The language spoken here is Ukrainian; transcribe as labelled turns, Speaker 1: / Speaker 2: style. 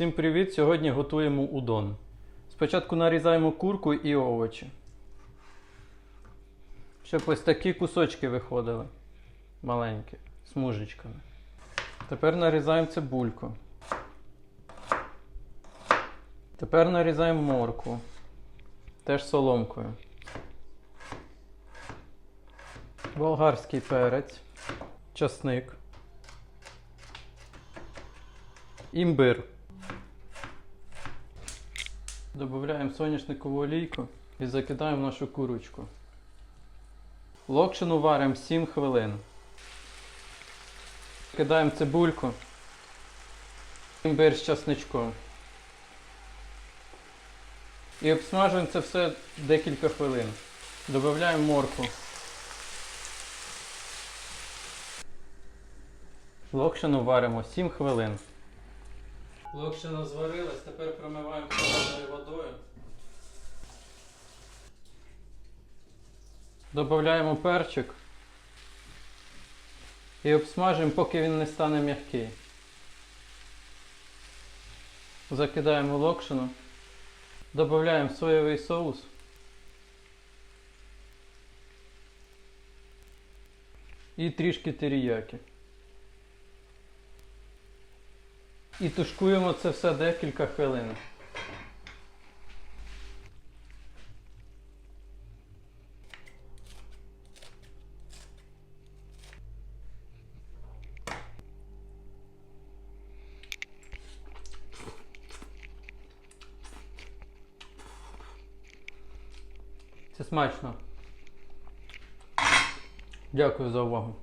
Speaker 1: Всім привіт! Сьогодні готуємо удон. Спочатку нарізаємо курку і овочі. Щоб ось такі кусочки виходили. Маленькі, смужечками. Тепер нарізаємо цибульку. Тепер нарізаємо моркву. Теж соломкою. Болгарський перець, часник. Імбир. Добавляємо соняшникову олійку і закидаємо нашу курочку. Локшину варимо 7 хвилин. Кидаємо цибульку. Імбир з часничком. І обсмажуємо це все декілька хвилин. Додаємо моркву. Локшину варимо 7 хвилин. Локшина зварилась, тепер промиваємо холодною водою. Додаємо перчик і обсмажуємо, поки він не стане м'який. Закидаємо локшину, додаємо соєвий соус. І трішки теріяки. І тушкуємо це все декілька хвилин. Це смачно. Дякую за увагу.